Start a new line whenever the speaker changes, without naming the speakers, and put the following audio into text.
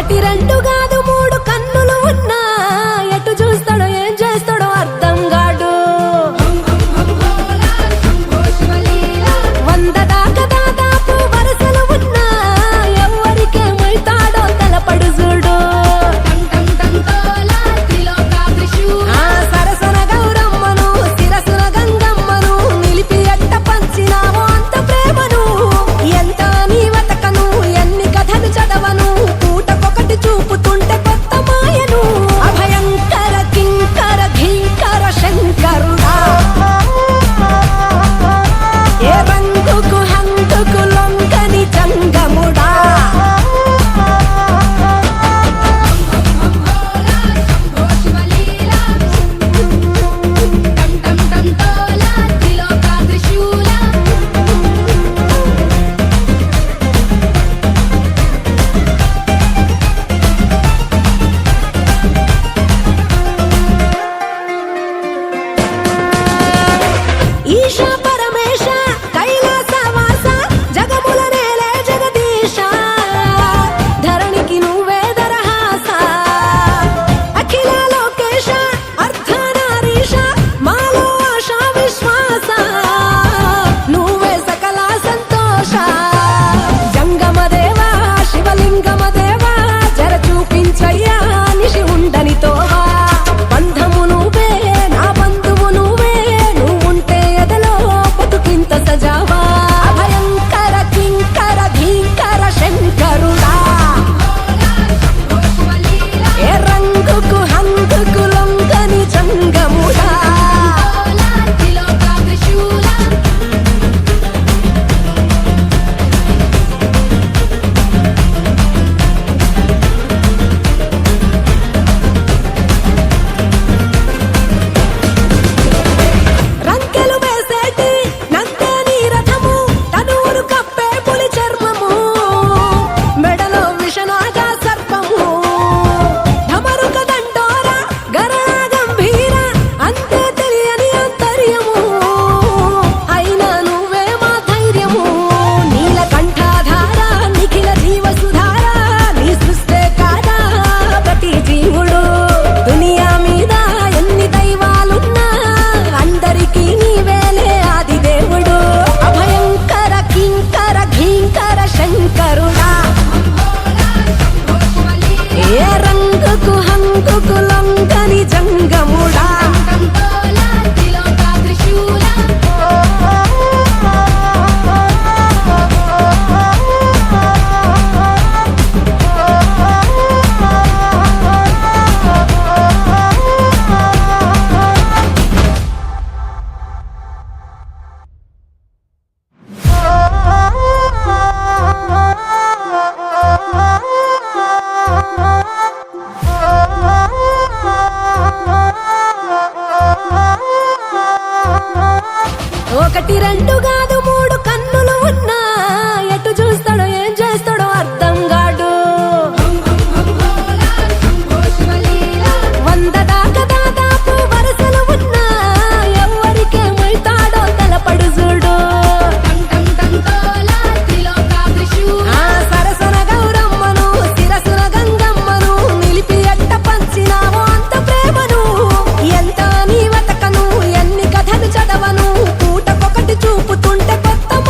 ఒకటి రెండుగా Shop. హంగుకు జంగ ఒకటి రెండుగా. కొత్త